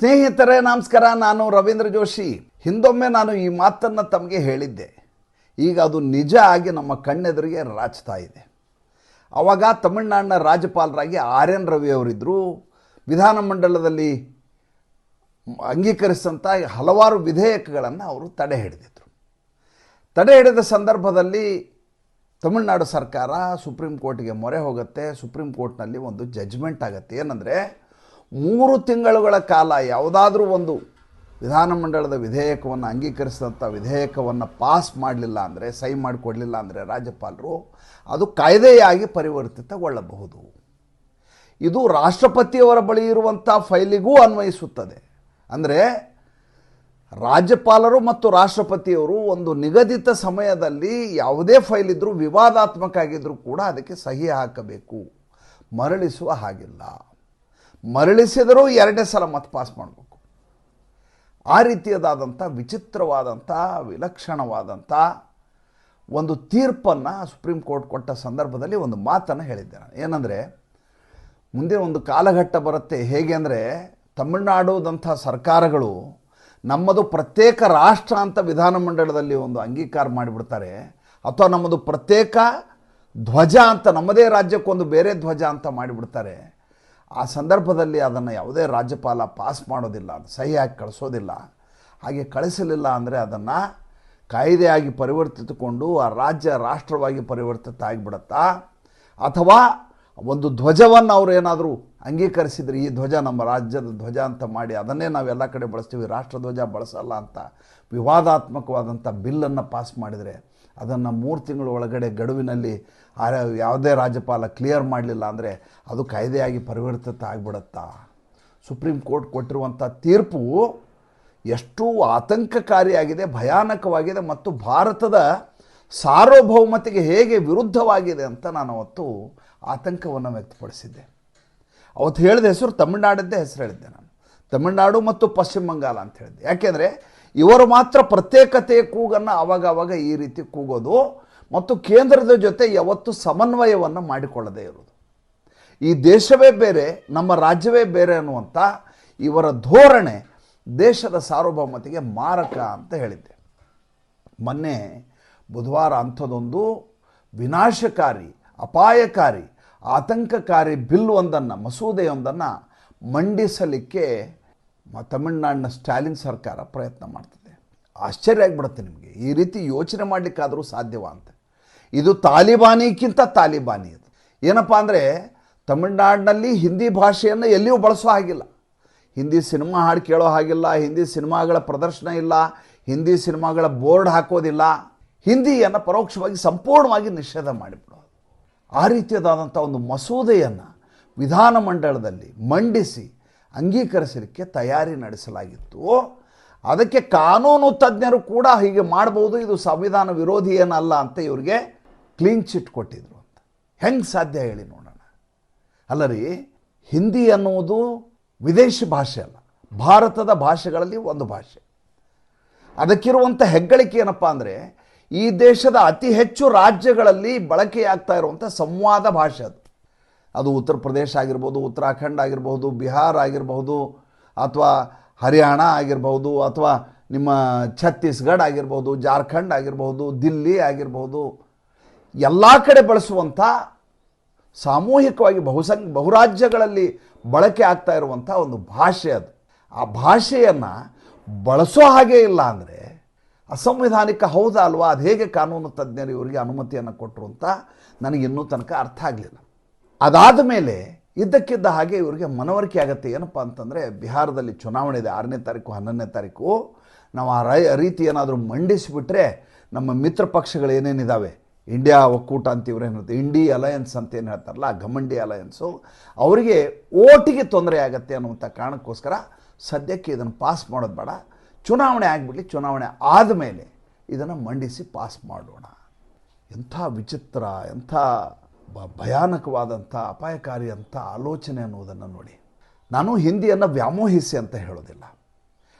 ಸ್ನೇಹಿತರೇ, ನಮಸ್ಕಾರ. ನಾನು ರವೀಂದ್ರ ಜೋಶಿ. ಹಿಂದೊಮ್ಮೆ ನಾನು ಈ ಮಾತನ್ನು ತಮಗೆ ಹೇಳಿದ್ದೆ. ಈಗ ಅದು ನಿಜ ಆಗಿ ನಮ್ಮ ಕಣ್ಣೆದುರಿಗೆ ರಾಚ್ತಾ ಇದೆ. ಆವಾಗ ತಮಿಳುನಾಡಿನ ರಾಜ್ಯಪಾಲರಾಗಿ ಆರ್ ಎನ್ ರವಿ ಅವರಿದ್ದರು ವಿಧಾನಮಂಡಲದಲ್ಲಿ ಅಂಗೀಕರಿಸಿದಂಥ ಹಲವಾರು ವಿಧೇಯಕಗಳನ್ನು ಅವರು ತಡೆ ಹಿಡಿದಿದ್ದರು ತಡೆ ಹಿಡಿದ ಸಂದರ್ಭದಲ್ಲಿ ತಮಿಳುನಾಡು ಸರ್ಕಾರ ಸುಪ್ರೀಂ ಕೋರ್ಟ್ಗೆ ಮೊರೆ ಹೋಗುತ್ತೆ. ಸುಪ್ರೀಂ ಕೋರ್ಟ್ನಲ್ಲಿ ಒಂದು ಜಡ್ಜ್ಮೆಂಟ್ ಆಗುತ್ತೆ. ಏನಂದರೆ ಮೂರು ತಿಂಗಳುಗಳ ಕಾಲ ಯಾವುದಾದ್ರೂ ಒಂದು ವಿಧಾನಮಂಡಲದ ವಿಧೇಯಕವನ್ನು ಅಂಗೀಕರಿಸಿದಂಥ ವಿಧೇಯಕವನ್ನು ಪಾಸ್ ಮಾಡಲಿಲ್ಲ ಅಂದರೆ, ಸಹಿ ಮಾಡಿಕೊಡಲಿಲ್ಲ ಅಂದರೆ ರಾಜ್ಯಪಾಲರು ಅದು ಕಾಯ್ದೆಯಾಗಿ ಪರಿವರ್ತಿತಗೊಳ್ಳಬಹುದು. ಇದು ರಾಷ್ಟ್ರಪತಿಯವರ ಬಳಿ ಇರುವಂಥ ಫೈಲಿಗೂ ಅನ್ವಯಿಸುತ್ತದೆ. ಅಂದರೆ ರಾಜ್ಯಪಾಲರು ಮತ್ತು ರಾಷ್ಟ್ರಪತಿಯವರು ಒಂದು ನಿಗದಿತ ಸಮಯದಲ್ಲಿ ಯಾವುದೇ ಫೈಲ್ ಇದ್ದರೂ ವಿವಾದಾತ್ಮಕ ಆಗಿದ್ದರೂ ಕೂಡ ಅದಕ್ಕೆ ಸಹಿ ಹಾಕಬೇಕು, ಮರಳಿಸುವ ಹಾಗಿಲ್ಲ. ಮರಳಿಸಿದರೂ ಎರಡನೇ ಸಲ ಮತ್ತೆ ಪಾಸ್ ಮಾಡಬೇಕು. ಆ ರೀತಿಯದಾದಂಥ ವಿಚಿತ್ರವಾದಂಥ, ವಿಲಕ್ಷಣವಾದಂಥ ಒಂದು ತೀರ್ಪನ್ನು ಸುಪ್ರೀಂ ಕೋರ್ಟ್ ಕೊಟ್ಟ ಸಂದರ್ಭದಲ್ಲಿ ಒಂದು ಮಾತನ್ನು ಹೇಳಿದ್ದೆ ನಾನು. ಏನಂದರೆ, ಮುಂದಿನ ಒಂದು ಕಾಲಘಟ್ಟ ಬರುತ್ತೆ. ಹೇಗೆ ಅಂದರೆ, ತಮಿಳುನಾಡುದಂಥ ಸರ್ಕಾರಗಳು ನಮ್ಮದು ಪ್ರತ್ಯೇಕ ರಾಷ್ಟ್ರ ಅಂತ ವಿಧಾನಮಂಡಲದಲ್ಲಿ ಒಂದು ಅಂಗೀಕಾರ ಮಾಡಿಬಿಡ್ತಾರೆ. ಅಥವಾ ನಮ್ಮದು ಪ್ರತ್ಯೇಕ ಧ್ವಜ ಅಂತ, ನಮ್ಮದೇ ರಾಜ್ಯಕ್ಕೊಂದು ಬೇರೆ ಧ್ವಜ ಅಂತ ಮಾಡಿಬಿಡ್ತಾರೆ. ಆ ಸಂದರ್ಭದಲ್ಲಿ ಅದನ್ನು ಯಾವುದೇ ರಾಜ್ಯಪಾಲ ಪಾಸ್ ಮಾಡೋದಿಲ್ಲ, ಅದು ಸಹಿ ಹಾಕಿ ಕಳಿಸೋದಿಲ್ಲ. ಹಾಗೆ ಕಳಿಸಲಿಲ್ಲ ಅಂದರೆ ಅದನ್ನು ಕಾಯ್ದೆಯಾಗಿ ಪರಿವರ್ತಿತಕೊಂಡು ಆ ರಾಜ್ಯ ರಾಷ್ಟ್ರವಾಗಿ ಪರಿವರ್ತಿತ ಆಗಿಬಿಡುತ್ತಾ, ಅಥವಾ ಒಂದು ಧ್ವಜವನ್ನು ಅವರು ಏನಾದರೂ ಅಂಗೀಕರಿಸಿದರೆ ಈ ಧ್ವಜ ನಮ್ಮ ರಾಜ್ಯದ ಧ್ವಜ ಅಂತ ಮಾಡಿ ಅದನ್ನೇ ನಾವೆಲ್ಲ ಕಡೆ ಬಳಸ್ತೀವಿ, ರಾಷ್ಟ್ರಧ್ವಜ ಬಳಸಲ್ಲ ಅಂತ ವಿವಾದಾತ್ಮಕವಾದಂಥ ಬಿಲ್ಲನ್ನು ಪಾಸ್ ಮಾಡಿದರೆ ಅದನ್ನು ಮೂರು ತಿಂಗಳ ಒಳಗಡೆ ಗಡುವಿನಲ್ಲಿ ಯಾವುದೇ ರಾಜ್ಯಪಾಲ ಕ್ಲಿಯರ್ ಮಾಡಲಿಲ್ಲ ಅಂದರೆ ಅದು ಕಾಯ್ದೆಯಾಗಿ ಪರಿವರ್ತಿತ ಆಗಿಬಿಡುತ್ತಾ? ಸುಪ್ರೀಂ ಕೋರ್ಟ್ ಕೊಟ್ಟಿರುವಂಥ ತೀರ್ಪು ಎಷ್ಟು ಆತಂಕಕಾರಿಯಾಗಿದೆ, ಭಯಾನಕವಾಗಿದೆ ಮತ್ತು ಭಾರತದ ಸಾರ್ವಭೌಮತೆಗೆ ಹೇಗೆ ವಿರುದ್ಧವಾಗಿದೆ ಅಂತ ನಾನು ಅವತ್ತು ಆತಂಕವನ್ನು ವ್ಯಕ್ತಪಡಿಸಿದ್ದೆ. ಅವತ್ತು ಹೇಳಿದ ಹೆಸರು ತಮಿಳುನಾಡದ್ದೇ ಹೆಸರು ಹೇಳಿದ್ದೆ ನಾನು. ತಮಿಳುನಾಡು ಮತ್ತು ಪಶ್ಚಿಮ ಬಂಗಾಳ ಅಂತ ಹೇಳಿದ್ದೆ. ಯಾಕೆಂದರೆ ಇವರು ಮಾತ್ರ ಪ್ರತ್ಯೇಕತೆ ಕೂಗನ್ನು ಅವಾಗವಾಗ ಈ ರೀತಿ ಕೂಗೋದು ಮತ್ತು ಕೇಂದ್ರದ ಜೊತೆ ಯಾವತ್ತು ಸಮನ್ವಯವನ್ನು ಮಾಡಿಕೊಳ್ಳದೇ ಇರೋದು ಈ ದೇಶವೇ ಬೇರೆ, ನಮ್ಮ ರಾಜ್ಯವೇ ಬೇರೆ ಅನ್ನುವಂಥ ಇವರ ಧೋರಣೆ ದೇಶದ ಸಾರ್ವಭೌಮತೆಗೆ ಮಾರಕ ಅಂತ ಹೇಳಿದ್ದೆ. ಮೊನ್ನೆ ಬುಧವಾರ ಅಂಥದ್ದೊಂದು ವಿನಾಶಕಾರಿ, ಅಪಾಯಕಾರಿ, ಆತಂಕಕಾರಿ ಬಿಲ್ ಒಂದನ್ನು, ಮಸೂದೆಯೊಂದನ್ನು ಮಂಡಿಸಲಿಕ್ಕೆ ತಮಿಳುನಾಡಿನ ಸ್ಟಾಲಿನ್ ಸರ್ಕಾರ ಪ್ರಯತ್ನ ಮಾಡ್ತದೆ. ಆಶ್ಚರ್ಯ ಆಗಿಬಿಡುತ್ತೆ ನಿಮಗೆ. ಈ ರೀತಿ ಯೋಚನೆ ಮಾಡಲಿಕ್ಕಾದರೂ ಸಾಧ್ಯವ ಅಂತ. ಇದು ತಾಲಿಬಾನಿಗಿಂತ ತಾಲಿಬಾನಿ ಅದು. ಏನಪ್ಪ ಅಂದರೆ, ತಮಿಳ್ನಾಡಿನಲ್ಲಿ ಹಿಂದಿ ಭಾಷೆಯನ್ನು ಎಲ್ಲಿಯೂ ಬಳಸೋ ಹಾಗಿಲ್ಲ. ಹಿಂದಿ ಸಿನಿಮಾ ಹಾಡು ಕೇಳೋ ಹಾಗಿಲ್ಲ, ಹಿಂದಿ ಸಿನಿಮಾಗಳ ಪ್ರದರ್ಶನ ಇಲ್ಲ, ಹಿಂದಿ ಸಿನಿಮಾಗಳ ಬೋರ್ಡ್ ಹಾಕೋದಿಲ್ಲ. ಹಿಂದಿಯನ್ನು ಪರೋಕ್ಷವಾಗಿ ಸಂಪೂರ್ಣವಾಗಿ ನಿಷೇಧ ಮಾಡಿಬಿಡೋದು. ಆ ರೀತಿಯಾದಂಥ ಒಂದು ಮಸೂದೆಯನ್ನು ವಿಧಾನಮಂಡಲದಲ್ಲಿ ಮಂಡಿಸಿ ಅಂಗೀಕರಿಸಲಿಕ್ಕೆ ತಯಾರಿ ನಡೆಸಲಾಗಿತ್ತು. ಅದಕ್ಕೆ ಕಾನೂನು ತಜ್ಞರು ಕೂಡ ಹೀಗೆ ಮಾಡ್ಬೋದು, ಇದು ಸಂವಿಧಾನ ವಿರೋಧಿ ಏನಲ್ಲ ಅಂತ ಇವರಿಗೆ ಕ್ಲೀನ್ ಚಿಟ್ ಕೊಟ್ಟಿದ್ರು ಅಂತ. ಹೆಂಗೆ ಸಾಧ್ಯ ಹೇಳಿ ನೋಡೋಣ. ಅಲ್ಲ ರೀ, ಹಿಂದಿ ಅನ್ನುವುದು ವಿದೇಶಿ ಭಾಷೆ ಅಲ್ಲ, ಭಾರತದ ಭಾಷೆಗಳಲ್ಲಿ ಒಂದು ಭಾಷೆ. ಅದಕ್ಕಿರುವಂಥ ಹೆಗ್ಗಳಿಕೆ ಏನಪ್ಪ ಅಂದರೆ, ಈ ದೇಶದ ಅತಿ ಹೆಚ್ಚು ರಾಜ್ಯಗಳಲ್ಲಿ ಬಳಕೆಯಾಗ್ತಾ ಇರುವಂಥ ಸಂವಾದ ಭಾಷೆ ಅದು. ಅದು ಉತ್ತರ ಪ್ರದೇಶ ಆಗಿರ್ಬೋದು, ಉತ್ತರಾಖಂಡ್ ಆಗಿರಬಹುದು ಬಿಹಾರ್ ಆಗಿರಬಹುದು ಅಥವಾ ಹರಿಯಾಣ ಆಗಿರಬಹುದು ಅಥವಾ ನಿಮ್ಮ ಛತ್ತೀಸ್ಗಢ ಆಗಿರ್ಬೋದು, ಜಾರ್ಖಂಡ್ ಆಗಿರ್ಬೋದು, ದಿಲ್ಲಿ ಆಗಿರ್ಬೋದು, ಎಲ್ಲ ಕಡೆ ಬಳಸುವಂಥ ಸಾಮೂಹಿಕವಾಗಿ ಬಹುಸಂ ಬಹುರಾಜ್ಯಗಳಲ್ಲಿ ಬಳಕೆ ಆಗ್ತಾ ಇರುವಂಥ ಒಂದು ಭಾಷೆ ಅದು. ಆ ಭಾಷೆಯನ್ನು ಬಳಸೋ ಹಾಗೆ ಇಲ್ಲ ಅಂದರೆ ಅಸಂವಿಧಾನಿಕ ಹೌದಾ ಅಲ್ವಾ? ಅದು ಹೇಗೆ ಕಾನೂನು ತಜ್ಞರು ಇವರಿಗೆ ಅನುಮತಿಯನ್ನು ಕೊಟ್ಟರು ಅಂತ ನನಗಿನ್ನೂ ತನಕ ಅರ್ಥ ಆಗಲಿಲ್ಲ. ಅದಾದ ಮೇಲೆ ಇದ್ದಕ್ಕಿದ್ದ ಹಾಗೆ ಇವರಿಗೆ ಮನವರಿಕೆ ಆಗುತ್ತೆ. ಏನಪ್ಪ ಅಂತಂದರೆ ಬಿಹಾರದಲ್ಲಿ ಚುನಾವಣೆ ಇದೆ. ಆರನೇ ತಾರೀಕು, ಹನ್ನೊಂದನೇ ತಾರೀಕು. ನಾವು ಆ ರೈ, ರೀತಿ ಏನಾದರೂ ಮಂಡಿಸಿಬಿಟ್ರೆ ನಮ್ಮ ಮಿತ್ರ ಪಕ್ಷಗಳು ಏನೇನಿದ್ದಾವೆ ಇಂಡಿಯಾ ಒಕ್ಕೂಟ ಅಂತ ಇವ್ರು ಹೇಳ್ತಾರೆ? ಇಂಡಿ ಅಲಯನ್ಸ್ ಅಂತ ಏನು ಹೇಳ್ತಾರಲ್ಲ, ಘಮಂಡಿ ಅಲಯನ್ಸು. ಅವರಿಗೆ ಓಟಿಗೆ ತೊಂದರೆ ಆಗುತ್ತೆ ಅನ್ನುವಂಥ ಕಾರಣಕ್ಕೋಸ್ಕರ ಸದ್ಯಕ್ಕೆ ಇದನ್ನು ಪಾಸ್ ಮಾಡೋದು ಬೇಡ. ಚುನಾವಣೆ ಆಗಿಬಿಡಲಿ, ಚುನಾವಣೆ ಆದಮೇಲೆ ಇದನ್ನು ಮಂಡಿಸಿ ಪಾಸ್ ಮಾಡೋಣ. ಎಂಥ ವಿಚಿತ್ರ, ಎಂಥ ಭಯಾನಕವಾದಂಥ, ಅಪಾಯಕಾರಿ ಅಂಥ ಆಲೋಚನೆ ಅನ್ನುವುದನ್ನು ನೋಡಿ. ನಾನು ಹಿಂದಿಯನ್ನು ವ್ಯಾಮೋಹಿಸಿ ಅಂತ ಹೇಳೋದಿಲ್ಲ.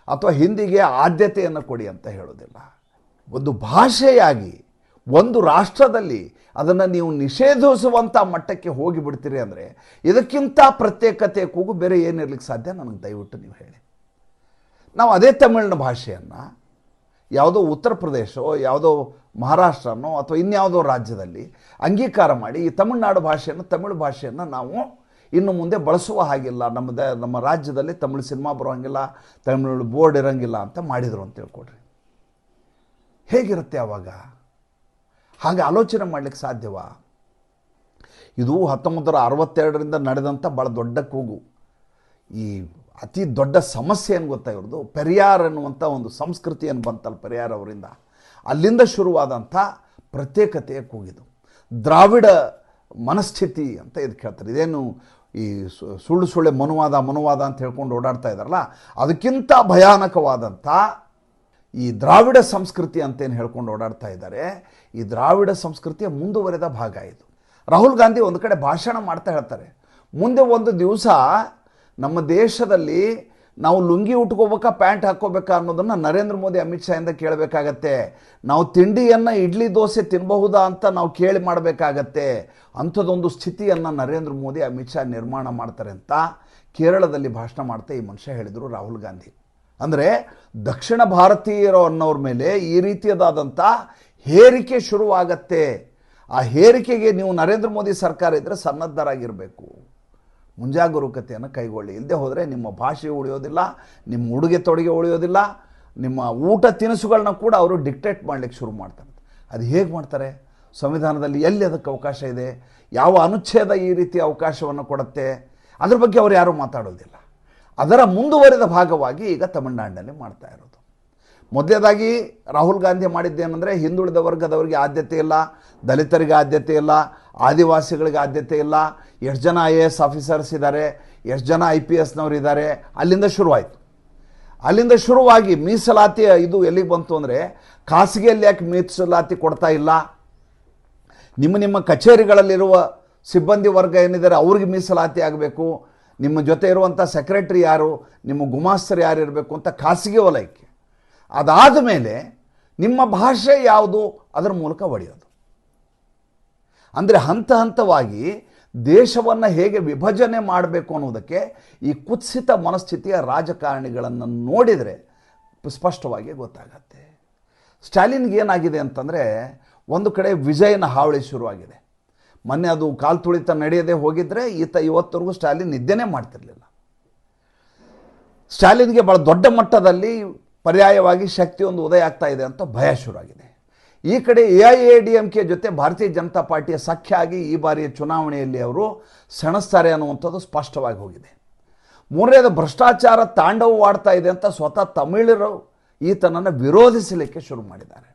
ಅಥವಾ ಹಿಂದಿಗೆ ಆದ್ಯತೆಯನ್ನು ಕೊಡಿ ಅಂತ ಹೇಳೋದಿಲ್ಲ. ಒಂದು ಭಾಷೆಯಾಗಿ ಒಂದು ರಾಷ್ಟ್ರದಲ್ಲಿ ಅದನ್ನು ನೀವು ನಿಷೇಧಿಸುವಂಥ ಮಟ್ಟಕ್ಕೆ ಹೋಗಿಬಿಡ್ತೀರಿ ಅಂದರೆ ಇದಕ್ಕಿಂತ ಪ್ರತ್ಯೇಕತೆ ಕೂಗು ಬೇರೆ ಏನಿರ್ಲಿಕ್ಕೆ ಸಾಧ್ಯ? ನನಗೆ ದಯವಿಟ್ಟು ನೀವು ಹೇಳಿ. ನಾವು ಅದೇ ತಮಿಳಿನ ಭಾಷೆಯನ್ನು ಯಾವುದೋ ಉತ್ತರ ಪ್ರದೇಶವೋ ಯಾವುದೋ ಮಹಾರಾಷ್ಟ್ರನೋ ಅಥವಾ ಇನ್ಯಾವುದೋ ರಾಜ್ಯದಲ್ಲಿ ಅಂಗೀಕಾರ ಮಾಡಿ ಈ ತಮಿಳುನಾಡು ಭಾಷೆಯನ್ನು ತಮಿಳು ಭಾಷೆಯನ್ನು ನಾವು ಇನ್ನು ಮುಂದೆ ಬಳಸುವ ಹಾಗಿಲ್ಲ. ನಮ್ಮ ನಮ್ಮ ರಾಜ್ಯದಲ್ಲಿ ತಮಿಳು ಸಿನಿಮಾ ಬರೋಂಗಿಲ್ಲ, ತಮಿಳು ಬೋರ್ಡ್ ಇರೋಂಗಿಲ್ಲ ಅಂತ ಮಾಡಿದರು ಅಂತ ಹೇಳ್ಕೊಡ್ರಿ. ಹೇಗಿರುತ್ತೆ ಆವಾಗ ಹಾಗೆ ಆಲೋಚನೆ ಮಾಡಲಿಕ್ಕೆ ಸಾಧ್ಯವಾ? ಇದು ಹತ್ತೊಂಬತ್ತು ನೂರ ಅರವತ್ತೆರಡರಿಂದ ನಡೆದಂಥ ಭಾಳ ದೊಡ್ಡ ಕೂಗು. ಈ ಅತಿ ದೊಡ್ಡ ಸಮಸ್ಯೆ ಏನು ಗೊತ್ತಾ ಇವ್ರದ್ದು? ಪೆರಿಯಾರ್ ಅನ್ನುವಂಥ ಒಂದು ಸಂಸ್ಕೃತಿಯನ್ನು ಬಂತಲ್ಲ ಪೆರಿಯಾರ್ ಅವರಿಂದ. ಅಲ್ಲಿಂದ ಶುರುವಾದಂಥ ಪ್ರತ್ಯೇಕತೆಯ ಕೂಗಿದು ದ್ರಾವಿಡ ಮನಸ್ಥಿತಿ ಅಂತ ಇದು ಹೇಳ್ತಾರೆ ಇದೇನು ಈ ಸುಳ್ಳು ಸುಳ್ಳೆ ಮನುವಾದ ಮನುವಾದ ಅಂತ ಹೇಳ್ಕೊಂಡು ಓಡಾಡ್ತಾ ಇದ್ದಾರಲ್ಲ, ಅದಕ್ಕಿಂತ ಭಯಾನಕವಾದಂಥ ಈ ದ್ರಾವಿಡ ಸಂಸ್ಕೃತಿ ಅಂತೇನು ಹೇಳ್ಕೊಂಡು ಓಡಾಡ್ತಾ ಇದ್ದಾರೆ. ಈ ದ್ರಾವಿಡ ಸಂಸ್ಕೃತಿಯ ಮುಂದುವರೆದ ಭಾಗ ಇದು. ರಾಹುಲ್ ಗಾಂಧಿ ಒಂದು ಕಡೆ ಭಾಷಣ ಮಾಡ್ತಾ ಹೇಳ್ತಾರೆ. ಮುಂದೆ ಒಂದು ದಿವಸ ನಮ್ಮ ದೇಶದಲ್ಲಿ ನಾವು ಲುಂಗಿ ಉಟ್ಕೋಬೇಕಾ, ಪ್ಯಾಂಟ್ ಹಾಕ್ಕೋಬೇಕಾ ಅನ್ನೋದನ್ನು ನರೇಂದ್ರ ಮೋದಿ ಅಮಿತ್ ಶಾ ಇಂದ ಕೇಳಬೇಕಾಗತ್ತೆ. ನಾವು ತಿಂಡಿಯನ್ನು ಇಡ್ಲಿ ದೋಸೆ ತಿನ್ನಬಹುದಾ ಅಂತ ನಾವು ಕೇಳಿ ಮಾಡಬೇಕಾಗತ್ತೆ. ಅಂಥದ್ದೊಂದು ಸ್ಥಿತಿಯನ್ನು ನರೇಂದ್ರ ಮೋದಿ ಅಮಿತ್ ಶಾ ನಿರ್ಮಾಣ ಮಾಡ್ತಾರೆ ಅಂತ ಕೇರಳದಲ್ಲಿ ಭಾಷಣ ಮಾಡ್ತಾ ಈ ಮನುಷ್ಯ ಹೇಳಿದರು ರಾಹುಲ್ ಗಾಂಧಿ. ಅಂದರೆ ದಕ್ಷಿಣ ಭಾರತೀಯರು ಅನ್ನೋರ ಮೇಲೆ ಈ ರೀತಿಯದಾದಂಥ ಹೇರಿಕೆ ಶುರುವಾಗತ್ತೆ. ಆ ಹೇರಿಕೆಗೆ ನೀವು ನರೇಂದ್ರ ಮೋದಿ ಸರ್ಕಾರ ಇದ್ದರೆ ಸನ್ನದ್ಧರಾಗಿರಬೇಕು. ಮುಂಜಾಗರೂಕತೆಯನ್ನು ಕೈಗೊಳ್ಳಿ. ಇಲ್ಲದೆ ಹೋದರೆ ನಿಮ್ಮ ಭಾಷೆ ಉಳಿಯೋದಿಲ್ಲ, ನಿಮ್ಮ ಉಡುಗೆ ತೊಡುಗೆ ಉಳಿಯೋದಿಲ್ಲ, ನಿಮ್ಮ ಊಟ ತಿನಿಸುಗಳನ್ನ ಕೂಡ ಅವರು ಡಿಕ್ಟೇಟ್ ಮಾಡಲಿಕ್ಕೆ ಶುರು ಮಾಡ್ತಾರೆ. ಅದು ಹೇಗೆ ಮಾಡ್ತಾರೆ? ಸಂವಿಧಾನದಲ್ಲಿ ಎಲ್ಲಿ ಅದಕ್ಕೆ ಅವಕಾಶ ಇದೆ? ಯಾವ ಅನುಚ್ಛೇದ ಈ ರೀತಿ ಅವಕಾಶವನ್ನು ಕೊಡುತ್ತೆ? ಅದ್ರ ಬಗ್ಗೆ ಅವರು ಯಾರೂ ಮಾತಾಡೋದಿಲ್ಲ. ಅದರ ಮುಂದುವರಿದ ಭಾಗವಾಗಿ ಈಗ ತಮಿಳುನಾಡಿನಲ್ಲಿ ಮಾಡ್ತಾ ಇರೋದು. ಮೊದಲೇದಾಗಿ ರಾಹುಲ್ ಗಾಂಧಿ ಮಾಡಿದ್ದೇನೆಂದರೆ ಹಿಂದುಳಿದ ವರ್ಗದವರಿಗೆ ಆದ್ಯತೆ ಇಲ್ಲ, ದಲಿತರಿಗೆ ಆದ್ಯತೆ ಇಲ್ಲ, ಆದಿವಾಸಿಗಳಿಗೆ ಆದ್ಯತೆ ಇಲ್ಲ. ಎಷ್ಟು ಜನ ಐ ಎ ಎಸ್ ಆಫೀಸರ್ಸ್ ಇದ್ದಾರೆ ಎಷ್ಟು ಜನ ಐ ಪಿ ಎಸ್ನವ್ರು ಇದ್ದಾರೆ ಅಲ್ಲಿಂದ ಶುರುವಾಯಿತು. ಅಲ್ಲಿಂದ ಶುರುವಾಗಿ ಮೀಸಲಾತಿ ಇದು ಎಲ್ಲಿಗೆ ಬಂತು ಅಂದರೆ ಖಾಸಗಿಯಲ್ಲಿ ಯಾಕೆ ಮೀಸಲಾತಿ ಕೊಡ್ತಾ ಇಲ್ಲ? ನಿಮ್ಮ ನಿಮ್ಮ ಕಚೇರಿಗಳಲ್ಲಿರುವ ಸಿಬ್ಬಂದಿ ವರ್ಗ ಏನಿದ್ದಾರೆ ಅವ್ರಿಗೆ ಮೀಸಲಾತಿ ಆಗಬೇಕು. ನಿಮ್ಮ ಜೊತೆ ಇರುವಂಥ ಸೆಕ್ರೆಟ್ರಿ ಯಾರು? ನಿಮ್ಮ ಗುಮಾಸ್ತರು ಯಾರು ಇರಬೇಕು ಅಂತ ಖಾಸಗಿ ವಲಯಕ್ಕೆ. ಅದಾದ ಮೇಲೆ ನಿಮ್ಮ ಭಾಷೆ ಯಾವುದು? ಅದರ ಮೂಲಕ ಒಡೆಯೋದು. ಅಂದರೆ ಹಂತ ಹಂತವಾಗಿ ದೇಶವನ್ನು ಹೇಗೆ ವಿಭಜನೆ ಮಾಡಬೇಕು ಅನ್ನೋದಕ್ಕೆ ಈ ಕುತ್ಸಿತ ಮನಸ್ಥಿತಿಯ ರಾಜಕಾರಣಿಗಳನ್ನು ನೋಡಿದರೆ ಸ್ಪಷ್ಟವಾಗಿ ಗೊತ್ತಾಗತ್ತೆ. ಸ್ಟಾಲಿನ್ಗೆ ಏನಾಗಿದೆ ಅಂತಂದರೆ ಒಂದು ಕಡೆ ವಿಜಯನ ಹಾವಳಿ ಶುರುವಾಗಿದೆ. ಮೊನ್ನೆ ಅದು ಕಾಲು ತುಳಿತ ನಡೆಯದೆ ಹೋಗಿದ್ದರೆ ಈತ ಇವತ್ತರೆಗೂ ಸ್ಟಾಲಿನ್ ನಿದ್ದೆನೇ ಮಾಡ್ತಿರಲಿಲ್ಲ. ಸ್ಟಾಲಿನ್ಗೆ ಭಾಳ ದೊಡ್ಡ ಮಟ್ಟದಲ್ಲಿ ಪರ್ಯಾಯವಾಗಿ ಶಕ್ತಿ ಒಂದು ಉದಯ ಆಗ್ತಾ ಇದೆ ಅಂತ ಭಯ ಶುರುವಾಗಿದೆ. ಈ ಕಡೆ A I A D M K ಜೊತೆ ಭಾರತೀಯ ಜನತಾ ಪಾರ್ಟಿಯ ಸಖ್ಯ ಆಗಿ ಈ ಬಾರಿಯ ಚುನಾವಣೆಯಲ್ಲಿ ಅವರು ಸೆಣಸ್ತಾರೆ ಅನ್ನುವಂಥದ್ದು ಸ್ಪಷ್ಟವಾಗಿ ಹೋಗಿದೆ. ಮೂರನೇದು ಭ್ರಷ್ಟಾಚಾರ ತಾಂಡವವಾಡ್ತಾ ಇದೆ ಅಂತ ಸ್ವತಃ ತಮಿಳರು ಈತನನ್ನು ವಿರೋಧಿಸಲಿಕ್ಕೆ ಶುರು ಮಾಡಿದ್ದಾರೆ.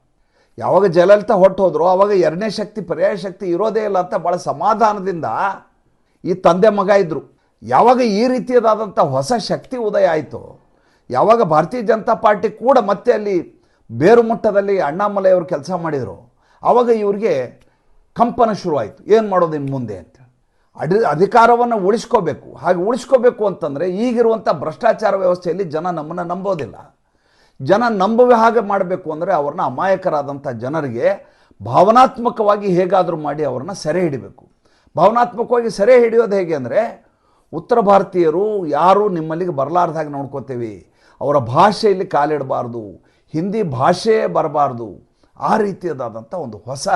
ಯಾವಾಗ ಜಯಲಲಿತಾ ಹೊಟ್ಟು ಹೋದರೂ ಆವಾಗ ಎರಡನೇ ಶಕ್ತಿ, ಪರ್ಯಾಯ ಶಕ್ತಿ ಇರೋದೇ ಇಲ್ಲ ಅಂತ ಭಾಳ ಸಮಾಧಾನದಿಂದ ಈ ತಂದೆ ಮಗ ಇದ್ದರು ಯಾವಾಗ ಈ ರೀತಿಯದಾದಂಥ ಹೊಸ ಶಕ್ತಿ ಉದಯ ಆಯಿತು ಯಾವಾಗ ಭಾರತೀಯ ಜನತಾ ಪಾರ್ಟಿ ಕೂಡ ಮತ್ತೆ ಅಲ್ಲಿ ಬೇರು ಮಟ್ಟದಲ್ಲಿ ಅಣ್ಣಾಮಲೆಯವರು ಕೆಲಸ ಮಾಡಿದರು ಆವಾಗ ಇವರಿಗೆ ಕಂಪನ ಶುರುವಾಯಿತು. ಏನು ಮಾಡೋದು ಇನ್ನು ಮುಂದೆ ಅಂತ. ಅಡಿ, ಅಧಿಕಾರವನ್ನು ಉಳಿಸ್ಕೋಬೇಕು. ಹಾಗೆ ಉಳಿಸ್ಕೋಬೇಕು ಅಂತಂದರೆ ಈಗಿರುವಂಥ ಭ್ರಷ್ಟಾಚಾರ ವ್ಯವಸ್ಥೆಯಲ್ಲಿ ಜನ ನಮ್ಮನ್ನು ನಂಬೋದಿಲ್ಲ. ಜನ ನಂಬುವ ಹಾಗೆ ಮಾಡಬೇಕು ಅಂದರೆ ಅವ್ರನ್ನ ಅಮಾಯಕರಾದಂಥ ಜನರಿಗೆ ಭಾವನಾತ್ಮಕವಾಗಿ ಹೇಗಾದರೂ ಮಾಡಿ ಅವ್ರನ್ನ ಸೆರೆ ಹಿಡಿಬೇಕು. ಭಾವನಾತ್ಮಕವಾಗಿ ಸೆರೆ ಹಿಡಿಯೋದು ಹೇಗೆ ಅಂದರೆ, ಉತ್ತರ ಭಾರತೀಯರು ಯಾರು ನಿಮ್ಮಲ್ಲಿಗೆ ಬರಲಾರ್ದಾಗಿ ನೋಡ್ಕೋತೀವಿ. ಅವರ ಭಾಷೆಯಲ್ಲಿ ಕಾಲಿಡಬಾರ್ದು, ಹಿಂದಿ ಭಾಷೆಯೇ ಬರಬಾರ್ದು, ಆ ರೀತಿಯದಾದಂಥ ಒಂದು ಹೊಸ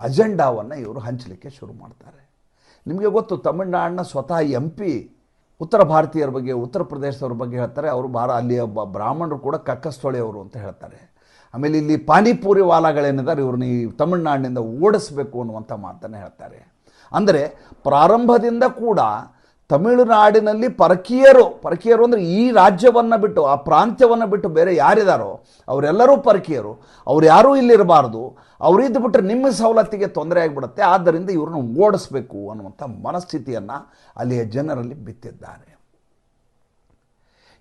ಅಜೆಂಡಾವನ್ನು ಇವರು ಹಂಚಲಿಕ್ಕೆ ಶುರು ಮಾಡ್ತಾರೆ. ನಿಮಗೆ ಗೊತ್ತು, ತಮಿಳುನಾಡಿನ ಸ್ವತಃ ಎಂ ಪಿ ಉತ್ತರ ಭಾರತೀಯರ ಬಗ್ಗೆ, ಉತ್ತರ ಪ್ರದೇಶದವ್ರ ಬಗ್ಗೆ ಹೇಳ್ತಾರೆ. ಅವರು ಭಾರ ಅಲ್ಲಿಯ ಬ್ರಾಹ್ಮಣರು ಕೂಡ ಕಕ್ಕಸ್ಥೊಳೆಯವರು ಅಂತ ಹೇಳ್ತಾರೆ. ಆಮೇಲೆ ಇಲ್ಲಿ ಪಾನಿಪೂರಿ ವಾಲಾಗಳೇನಿದ್ದಾರೆ, ಇವ್ರನ್ನ ಈ ತಮಿಳುನಾಡಿನಿಂದ ಓಡಿಸ್ಬೇಕು ಅನ್ನುವಂಥ ಮಾತನ್ನು ಹೇಳ್ತಾರೆ. ಅಂದರೆ ಪ್ರಾರಂಭದಿಂದ ಕೂಡ ತಮಿಳುನಾಡಿನಲ್ಲಿ ಪರಕೀಯರು ಪರಕೀಯರು ಅಂದರೆ ಈ ರಾಜ್ಯವನ್ನು ಬಿಟ್ಟು, ಆ ಪ್ರಾಂತ್ಯವನ್ನು ಬಿಟ್ಟು ಬೇರೆ ಯಾರಿದಾರೋ, ಅವರೆಲ್ಲರೂ ಪರಕೀಯರು. ಅವ್ರು ಯಾರೂ ಇಲ್ಲಿರಬಾರ್ದು. ಅವರಿದ್ದು ಬಿಟ್ಟರೆ ನಿಮ್ಮ ಸವಲತ್ತಿಗೆ ತೊಂದರೆ ಆಗಿಬಿಡುತ್ತೆ. ಆದ್ದರಿಂದ ಇವ್ರನ್ನ ಓಡಿಸ್ಬೇಕು ಅನ್ನುವಂಥ ಮನಸ್ಥಿತಿಯನ್ನು ಅಲ್ಲಿಯ ಜನರಲ್ಲಿ ಬಿತ್ತಿದ್ದಾರೆ.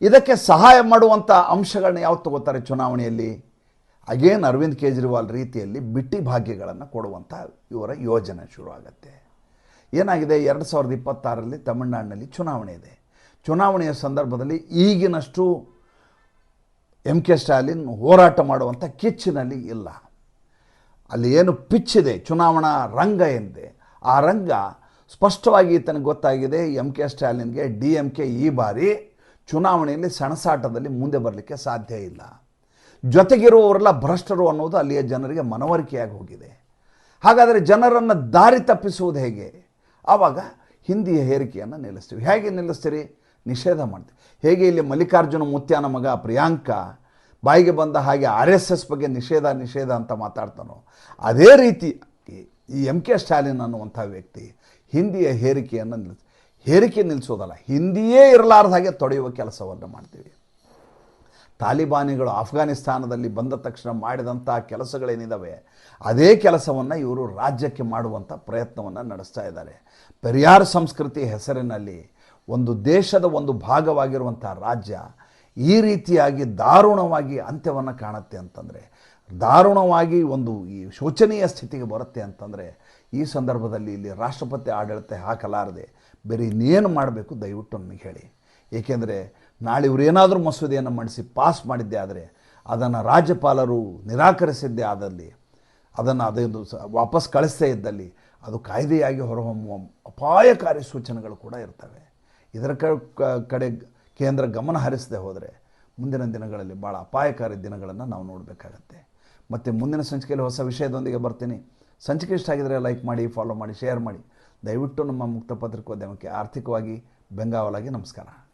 ಇದಕ್ಕೆ ಸಹಾಯ ಮಾಡುವಂಥ ಅಂಶಗಳನ್ನ ಯಾವ್ದು ತಗೋತಾರೆ ಚುನಾವಣೆಯಲ್ಲಿ? ಅಗೇನ್ ಅರವಿಂದ್ ಕೇಜ್ರಿವಾಲ್ ರೀತಿಯಲ್ಲಿ ಬಿಟ್ಟಿ ಭಾಗ್ಯಗಳನ್ನು ಕೊಡುವಂಥ ಇವರ ಯೋಜನೆ ಶುರುವಾಗತ್ತೆ. ಏನಾಗಿದೆ? ಎರಡು ಸಾವಿರದ ಇಪ್ಪತ್ತಾರರಲ್ಲಿ ತಮಿಳುನಾಡಿನಲ್ಲಿ ಚುನಾವಣೆ ಇದೆ. ಚುನಾವಣೆಯ ಸಂದರ್ಭದಲ್ಲಿ ಈಗಿನಷ್ಟು ಎಂ ಕೆ ಸ್ಟಾಲಿನ್ ಹೋರಾಟ ಮಾಡುವಂಥ ಕಿಚ್ಚಿನಲ್ಲಿ ಇಲ್ಲ. ಅಲ್ಲಿ ಏನು ಪಿಚ್ ಇದೆ? ಚುನಾವಣಾ ರಂಗ ಏನಿದೆ ಆ ರಂಗ ಸ್ಪಷ್ಟವಾಗಿ ತನಗೆ ಗೊತ್ತಾಗಿದೆ ಎಂ ಕೆ ಸ್ಟಾಲಿನ್ಗೆ ಡಿ ಎಂ ಕೆ ಈ ಬಾರಿ ಚುನಾವಣೆಯಲ್ಲಿ ಸಣಸಾಟದಲ್ಲಿ ಮುಂದೆ ಬರಲಿಕ್ಕೆ ಸಾಧ್ಯ ಇಲ್ಲ. ಜೊತೆಗಿರುವವರೆಲ್ಲ ಭ್ರಷ್ಟರು ಅನ್ನೋದು ಅಲ್ಲಿಯ ಜನರಿಗೆ ಮನವರಿಕೆಯಾಗಿ ಹೋಗಿದೆ. ಹಾಗಾದರೆ ಜನರನ್ನು ದಾರಿ ತಪ್ಪಿಸುವುದು ಹೇಗೆ? ಆವಾಗ ಹಿಂದಿಯ ಹೇರಿಕೆಯನ್ನು ನಿಲ್ಲಿಸ್ತೀವಿ. ಹೇಗೆ ನಿಲ್ಲಿಸ್ತೀರಿ? ನಿಷೇಧ ಮಾಡ್ತೀವಿ. ಹೇಗೆ ಇಲ್ಲಿ ಮಲ್ಲಿಕಾರ್ಜುನ ಮುತ್ಯಾನ ಮಗ ಪ್ರಿಯಾಂಕ ಬಾಯಿಗೆ ಬಂದ ಹಾಗೆ ಆರ್ ಎಸ್ ಎಸ್ ಬಗ್ಗೆ ನಿಷೇಧ ನಿಷೇಧ ಅಂತ ಮಾತಾಡ್ತಾನೋ, ಅದೇ ರೀತಿ ಈ ಎಂ ಕೆ ಸ್ಟಾಲಿನ್ ಅನ್ನುವಂಥ ವ್ಯಕ್ತಿ ಹಿಂದಿಯ ಹೇರಿಕೆಯನ್ನು ನಿಲ್ಲಿಸ್ ಹೇರಿಕೆ ನಿಲ್ಲಿಸೋದಲ್ಲ, ಹಿಂದಿಯೇ ಇರಲಾರ್ದ ಹಾಗೆ ತೊಡೆಯುವ ಕೆಲಸವನ್ನು ಮಾಡ್ತೀವಿ. ತಾಲಿಬಾನಿಗಳು ಆಫ್ಘಾನಿಸ್ತಾನದಲ್ಲಿ ಬಂದ ತಕ್ಷಣ ಮಾಡಿದಂಥ ಕೆಲಸಗಳೇನಿದ್ದಾವೆ ಅದೇ ಕೆಲಸವನ್ನು ಇವರು ರಾಜ್ಯಕ್ಕೆ ಮಾಡುವಂಥ ಪ್ರಯತ್ನವನ್ನು ನಡೆಸ್ತಾ ಇದ್ದಾರೆ. ಪೆರಿಯಾರ್ ಸಂಸ್ಕೃತಿ ಹೆಸರಿನಲ್ಲಿ ಒಂದು ದೇಶದ ಒಂದು ಭಾಗವಾಗಿರುವಂಥ ರಾಜ್ಯ ಈ ರೀತಿಯಾಗಿ ದಾರುಣವಾಗಿ ಅಂತ್ಯವನ್ನು ಕಾಣುತ್ತೆ ಅಂತಂದರೆ, ದಾರುಣವಾಗಿ ಒಂದು ಈ ಶೋಚನೀಯ ಸ್ಥಿತಿಗೆ ಬರುತ್ತೆ ಅಂತಂದರೆ, ಈ ಸಂದರ್ಭದಲ್ಲಿ ಇಲ್ಲಿ ರಾಷ್ಟ್ರಪತಿ ಆಡಳಿತ ಹಾಕಲಾರದೆ ಬೇರೆ ಇನ್ನೇನು ಮಾಡಬೇಕು ದಯವಿಟ್ಟು ನನಗೆ ಹೇಳಿ. ಏಕೆಂದರೆ ನಾಳೆ ಇವರು ಏನಾದರೂ ಮಸೂದೆಯನ್ನು ಮಂಡಿಸಿ ಪಾಸ್ ಮಾಡಿದ್ದೇ ಆದರೆ ಅದನ್ನು ರಾಜ್ಯಪಾಲರು ನಿರಾಕರಿಸಿದ್ದೇ ಆದಲ್ಲಿ ಅದನ್ನು ಅದೊಂದು ವಾಪಸ್ ಕಳಿಸದೇ ಇದ್ದಲ್ಲಿ ಅದು ಕಾಯ್ದೆಯಾಗಿ ಹೊರಹೊಮ್ಮುವ ಅಪಾಯಕಾರಿ ಸೂಚನೆಗಳು ಕೂಡ ಇರ್ತವೆ. ಇದರ ಕಡೆ ಕೇಂದ್ರ ಗಮನ ಹರಿಸದೆ ಹೋದರೆ ಮುಂದಿನ ದಿನಗಳಲ್ಲಿ ಭಾಳ ಅಪಾಯಕಾರಿ ದಿನಗಳನ್ನು ನಾವು ನೋಡಬೇಕಾಗತ್ತೆ. ಮತ್ತು ಮುಂದಿನ ಸಂಚಿಕೆಯಲ್ಲಿ ಹೊಸ ವಿಷಯದೊಂದಿಗೆ ಬರ್ತೀನಿ. ಸಂಚಿಕೆ ಇಷ್ಟ ಆಗಿದರೆ ಲೈಕ್ ಮಾಡಿ, ಫಾಲೋ ಮಾಡಿ, ಶೇರ್ ಮಾಡಿ. ದಯವಿಟ್ಟು ನಮ್ಮ ಮುಕ್ತ ಪತ್ರಿಕೋದ್ಯಮಕ್ಕೆ ಆರ್ಥಿಕವಾಗಿ ಬೆಂಗಾವಲಾಗಿ ನಮಸ್ಕಾರ.